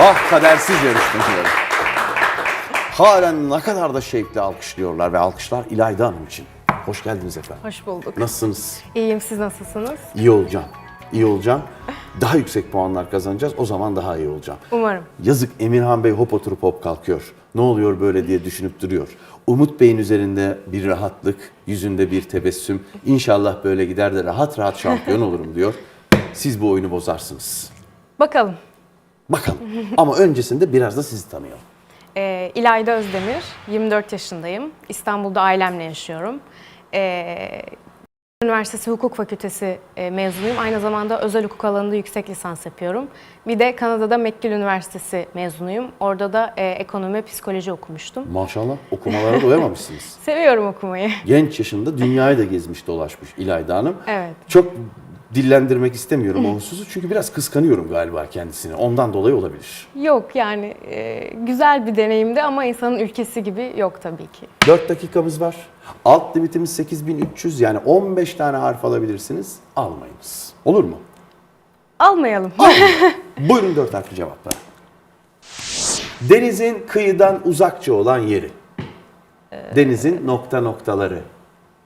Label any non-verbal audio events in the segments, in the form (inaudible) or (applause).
Ah kadersiz yarışmacıları. Halen ne kadar da şevkle alkışlıyorlar ve alkışlar İlayda Hanım için. Hoş geldiniz efendim. Hoş bulduk. Nasılsınız? İyiyim, siz nasılsınız? İyi olacağım. İyi olacağım. Daha yüksek puanlar kazanacağız. O zaman daha iyi olacağım. Umarım. Yazık Emirhan Bey hop oturup hop kalkıyor. Ne oluyor böyle diye düşünüp duruyor. Umut Bey'in üzerinde bir rahatlık, yüzünde bir tebessüm. İnşallah böyle gider de rahat rahat şampiyon olurum diyor. Siz bu oyunu bozarsınız. Bakalım. Bakalım. Ama öncesinde biraz da sizi tanıyalım. Ee, İlayda Özdemir, 24 yaşındayım. İstanbul'da ailemle yaşıyorum. Ee, Üniversitesi Hukuk Fakültesi e, mezunuyum. Aynı zamanda özel hukuk alanında yüksek lisans yapıyorum. Bir de Kanada'da McGill Üniversitesi mezunuyum. Orada da e, ekonomi ve psikoloji okumuştum. Maşallah okumalara doyamamışsınız. (laughs) Seviyorum okumayı. Genç yaşında dünyayı da gezmiş dolaşmış İlayda Hanım. Evet. Çok dillendirmek istemiyorum o hususu çünkü biraz kıskanıyorum galiba kendisini. Ondan dolayı olabilir. Yok yani e, güzel bir deneyimdi ama insanın ülkesi gibi yok tabii ki. 4 dakikamız var. Alt limitimiz 8300 yani 15 tane harf alabilirsiniz. Almayınız. Olur mu? Almayalım. (laughs) Buyurun 4 harfli cevaplar. Denizin kıyıdan uzakça olan yeri. Denizin nokta noktaları.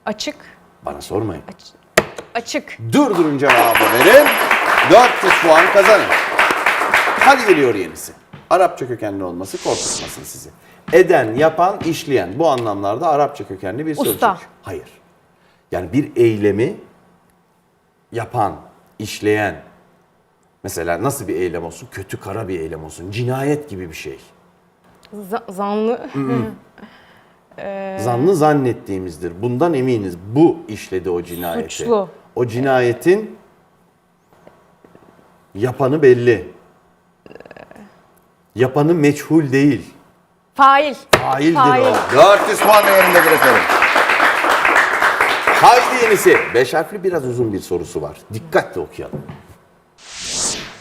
Açık. Bana sormayın. Açık. Durdurun cevabı verin. 400 puan kazanın. Hadi geliyor yenisi. Arapça kökenli olması korkutmasın sizi. Eden, yapan, işleyen. Bu anlamlarda Arapça kökenli bir sözcük. Usta. Hayır. Yani bir eylemi yapan, işleyen. Mesela nasıl bir eylem olsun? Kötü, kara bir eylem olsun. Cinayet gibi bir şey. za- zanlı. (laughs) Zanlı zannettiğimizdir. Bundan eminiz. Bu işledi o cinayeti. Suçlu. O cinayetin yapanı belli. Yapanı meçhul değil. Fail. Faildir Fail. o. 400 puan değerindedir efendim. Haydi yenisi. Beş harfli biraz uzun bir sorusu var. Dikkatle okuyalım.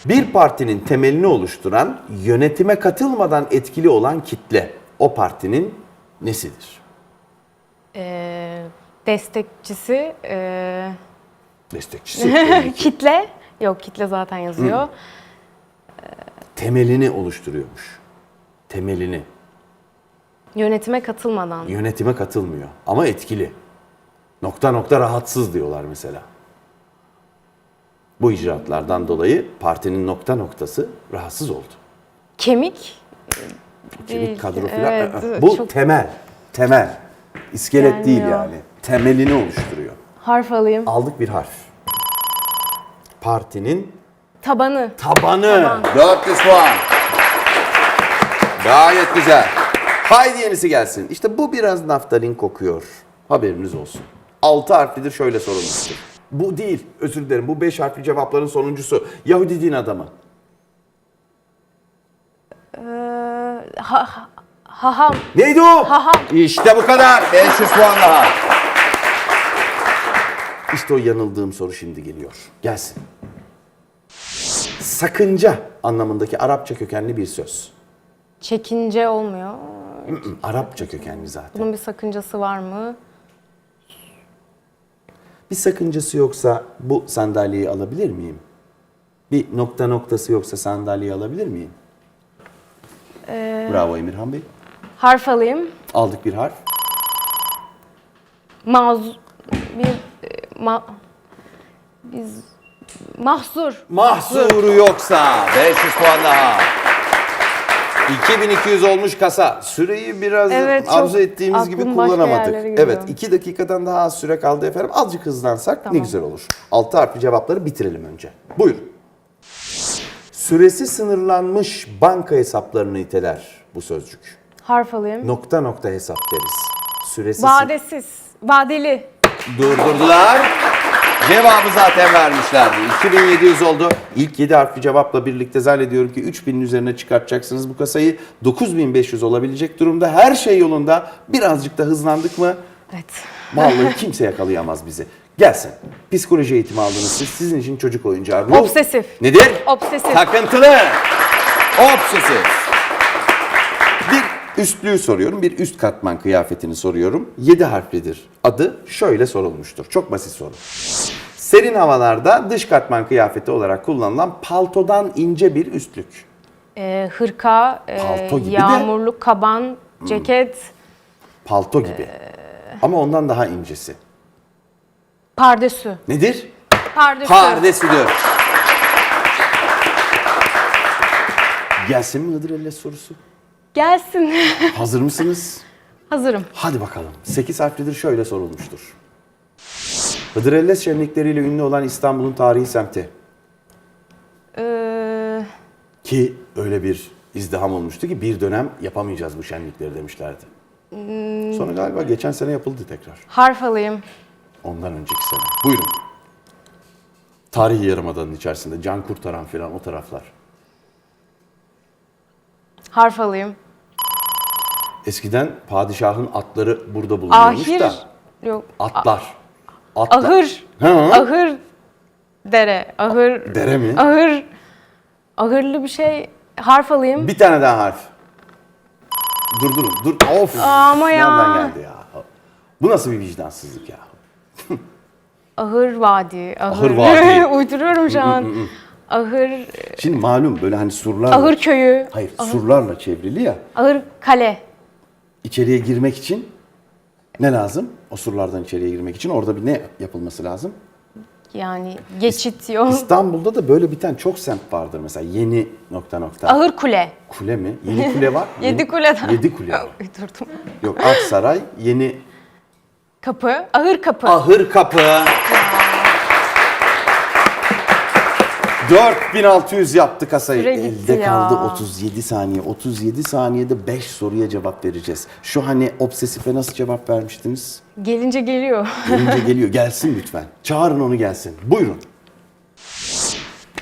Bir partinin temelini oluşturan, yönetime katılmadan etkili olan kitle, o partinin nesidir? Ee, destekçisi. ee, Destekçisi. (laughs) kitle. Yok kitle zaten yazıyor. Temelini oluşturuyormuş. Temelini. Yönetime katılmadan. Yönetime katılmıyor ama etkili. Nokta nokta rahatsız diyorlar mesela. Bu icraatlardan dolayı partinin nokta noktası rahatsız oldu. Kemik. Kemik Değil. kadro falan. Evet. Bu çok- temel. Temel. İskelet değil Gelmiyor. yani. Temelini oluşturuyor. Harf alayım. Aldık bir harf. Partinin Tabanı. tabanı. 400 puan. Gayet güzel. Haydi yenisi gelsin. İşte bu biraz naftalin kokuyor. Haberiniz olsun. 6 harflidir şöyle sorulmuştur. Bu değil. Özür dilerim. Bu 5 harfli cevapların sonuncusu. Yahudi din adamı. Ee, ha, ha- haham. Neydi o? Haham. İşte bu kadar. 500 puan daha. İşte o yanıldığım soru şimdi geliyor. Gelsin. Sakınca anlamındaki Arapça kökenli bir söz. Çekince olmuyor. Arapça kökenli zaten. Bunun bir sakıncası var mı? Bir sakıncası yoksa bu sandalyeyi alabilir miyim? Bir nokta noktası yoksa sandalyeyi alabilir miyim? Bravo Emirhan Bey. Harf alayım. Aldık bir harf. Maz bir ma, biz mahzur. Mahsuru yoksa 500 puan daha. 2200 olmuş kasa. Süreyi biraz Evet, çok arzu ettiğimiz gibi aklım başka kullanamadık. yerlere gidiyor. Evet 2 dakikadan daha az süre kaldı efendim. Azıcık hızlansak ne Tamam. güzel olur. 6 harfli cevapları bitirelim önce. Buyurun. Süresi sınırlanmış banka hesaplarını iteler bu sözcük. Harf alayım. Nokta nokta hesap deriz. Süresi Vadesiz. Vadeli. Durdurdular. Cevabı zaten vermişlerdi. 2700 oldu. İlk 7 harfli cevapla birlikte zannediyorum ki 3000'in üzerine çıkartacaksınız bu kasayı. 9500 olabilecek durumda. Her şey yolunda. Birazcık da hızlandık mı? Evet. Vallahi (laughs) kimse yakalayamaz bizi. Gelsin. Psikoloji eğitimi aldınız siz. Sizin için çocuk oyuncağı. Ruh- Obsesif. Nedir? Obsesif. Takıntılı. Obsesif. Üstlüğü soruyorum. Bir üst katman kıyafetini soruyorum. 7 harflidir. Adı şöyle sorulmuştur. Çok basit soru. Serin havalarda dış katman kıyafeti olarak kullanılan paltodan ince bir üstlük. Ee, hırka, e, Palto gibi de- yağmurluk, kaban, ceket, Palto gibi. Ee. Ama ondan daha incesi. pardesü. Nedir? Pardesü. Pardesü diyor. Gelsin mi Hıdrellez sorusu? Gelsin. (laughs) Hazır mısınız? Hazırım. Hadi bakalım. 8 harflidir şöyle sorulmuştur. Hıdrellez şenlikleriyle ünlü olan İstanbul'un tarihi semti. Ee, Ki öyle bir izdiham olmuştu ki bir dönem yapamayacağız bu şenlikleri demişlerdi. Sonra galiba geçen sene yapıldı tekrar. harf alayım. Ondan önceki sene. Buyurun. Tarihi Yarımada'nın içerisinde can kurtaran filan o taraflar. Harf alayım. Eskiden padişahın atları burada bulunuyormuş Ahir. da. Yok. Atlar. Atlar. Ahır. Hı. Ahır. Dere. Ahır. Dere mi? Ahır. Ahırlı bir şey. Harf alayım. Bir tane daha harf. Dur durun. Dur. Of. Ama ya. Nereden geldi ya? Bu nasıl bir vicdansızlık ya? (laughs) Ahır Vadi. Ahır, Ahır Vadi. (laughs) Uyduruyorum şu an. Ahır. Şimdi malum böyle hani surlarla. Ahır köyü. Hayır surlarla çevrili ya. Ahır kale. İçeriye girmek için ne lazım? O surlardan içeriye girmek için orada bir ne yapılması lazım? Yani geçit yol. İstanbul'da da böyle biten çok semt vardır mesela. Yeni nokta nokta. Ahır kule. Kule mi? Yeni kule var. (laughs) Yedi Yeni- kuleden. Yedi kule var. Uydurdum. Yok Aksaray, Yeni Kapı. Ahır kapı. Ahır Kapı. 4600 yaptı kasayı. Süre gitti Elde ya. kaldı 37 saniye. 37 saniyede 5 soruya cevap vereceğiz. Şu hani obsesife nasıl cevap vermiştiniz? Gelince geliyor. Gelince (laughs) geliyor. Gelsin lütfen. Çağırın onu gelsin. Buyurun.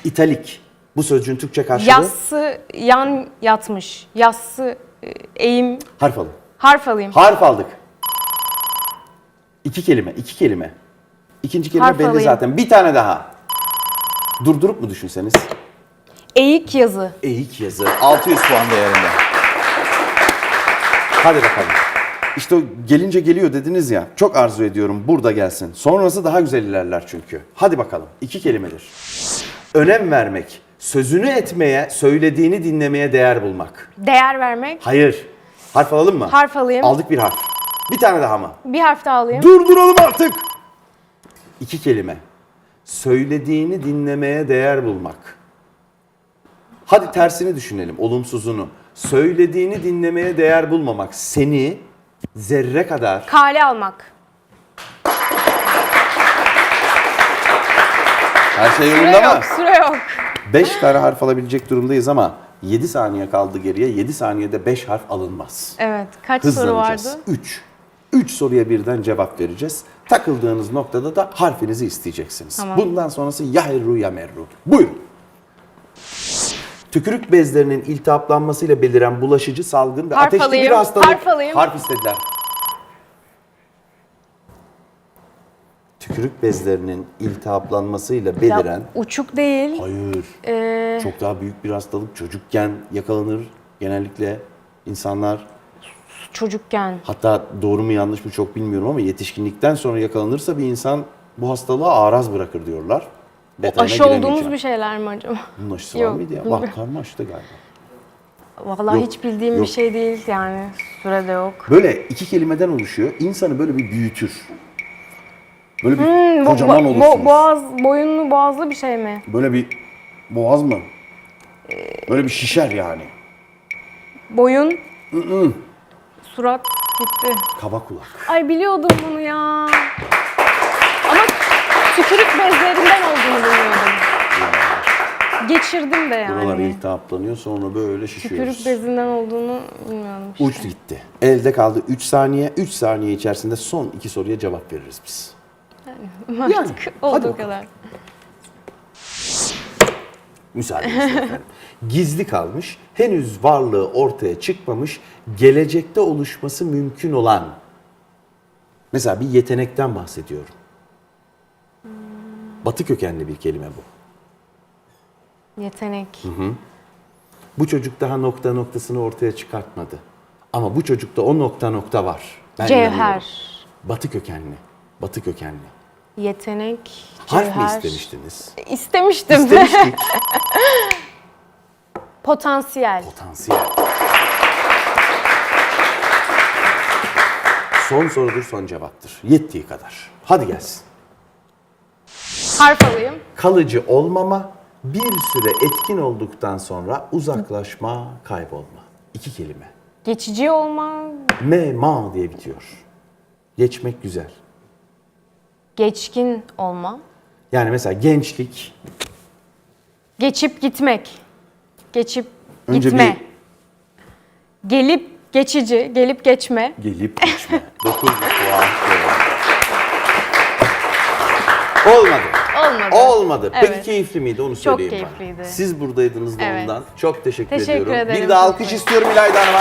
İtalik. Bu sözcüğün Türkçe karşılığı Yassı yan yatmış. Yassı e, eğim. harf alın. Harf alayım. Harf aldık. İki kelime, iki kelime. İkinci kelime Harf belli alayım. zaten. Bir tane daha. Durdurup mu düşünseniz? Eğik yazı. Eğik yazı. 600 puan değerinde. Hadi bakalım. İşte o gelince geliyor dediniz ya. Çok arzu ediyorum burada gelsin. Sonrası daha güzel ilerler çünkü. Hadi bakalım. İki kelimedir. Önem vermek. Sözünü etmeye, söylediğini dinlemeye değer bulmak. Değer vermek. Hayır. Harf alalım mı? Harf alayım. Aldık bir harf. Bir tane daha mı? Bir harf daha alayım. Durduralım artık. İki kelime. Söylediğini dinlemeye değer bulmak. Hadi tersini düşünelim, olumsuzunu. Söylediğini dinlemeye değer bulmamak seni zerre kadar Kale almak. her şey Süre yolunda mı? yok, süre yok. 5 kare harf alabilecek durumdayız ama 7 saniye kaldı geriye. 7 saniyede 5 harf alınmaz. Evet, kaç soru Hızlanacağız. vardı? 3. 3 soruya birden cevap vereceğiz. Takıldığınız noktada da harfinizi isteyeceksiniz. Tamam. Bundan sonrası yahirru ya merru. Buyurun. Tükürük bezlerinin iltihaplanmasıyla beliren bulaşıcı salgın ve Harf ateşli alayım, bir hastalık. harf alayım. Harf istediler. Tükürük bezlerinin iltihaplanmasıyla Ya, beliren uçuk değil. Hayır. Ee, Çok daha büyük bir hastalık. Çocukken yakalanır genellikle insanlar. Çocukken. Hatta doğru mu yanlış mı çok bilmiyorum ama yetişkinlikten sonra yakalanırsa bir insan bu hastalığa araz bırakır diyorlar. Detayına Aşı olduğumuz bir şeyler mi acaba? Bunun aşısı var Yok, mıydı ya? Bilmiyorum. (laughs) karma aşıda galiba. Vallahi Yok, hiç bildiğim yok. bir şey değil yani. Sürede yok. Böyle iki kelimeden oluşuyor. İnsanı böyle bir büyütür. Böyle bir Hmm, bu- kocaman bu- olursunuz. boğaz, boyunlu boğazlı bir şey mi? Böyle bir boğaz mı? Böyle bir şişer yani. Boyun. Surat gitti. Kaba kulak. Ay biliyordum bunu ya. Ama tükürük bezlerinden olduğunu bilmiyordum. Geçirdim de yani. Buralar iltihaplanıyor sonra böyle şişiyoruz. Tükürük bezinden olduğunu bilmiyordum. işte. Uç gitti. Elde kaldı 3 saniye. 3 saniye içerisinde son iki soruya cevap veririz biz. (laughs) Artık hadi olduğu bakalım. kadar. Müsaadenizle efendim. Gizli kalmış, henüz varlığı ortaya çıkmamış, gelecekte oluşması mümkün olan. Mesela bir yetenekten bahsediyorum. Batı kökenli bir kelime bu. Yetenek. Bu çocuk daha nokta noktasını ortaya çıkartmadı. Ama bu çocukta o nokta nokta var. Ben Cevher. Batı kökenli. Batı kökenli. Yetenek. Harf cevher. mi istemiştiniz? İstemiştim. İstemiştik. (laughs) Potansiyel. Potansiyel. Son sorudur, son cevaptır. Yettiği kadar. Hadi gelsin. Harf alayım. Kalıcı olmama, bir süre etkin olduktan sonra uzaklaşma, kaybolma. İki kelime. Geçici olma, Me, ma diye bitiyor. Geçmek güzel. Geçkin olma, Yani mesela gençlik, geçip gitmek, geçip Önce gitme, gelip geçici, gelip geçme, gelip geçme. (laughs) 9 puan. Olmadı. olmadı. Olmadı. Peki Evet. keyifli miydi onu söyleyeyim bana. keyifliydi. Siz buradaydınız da Evet. ondan. Çok teşekkür, Teşekkür ediyorum. ederim, Bir de alkış istiyorum İlayda Hanım'a.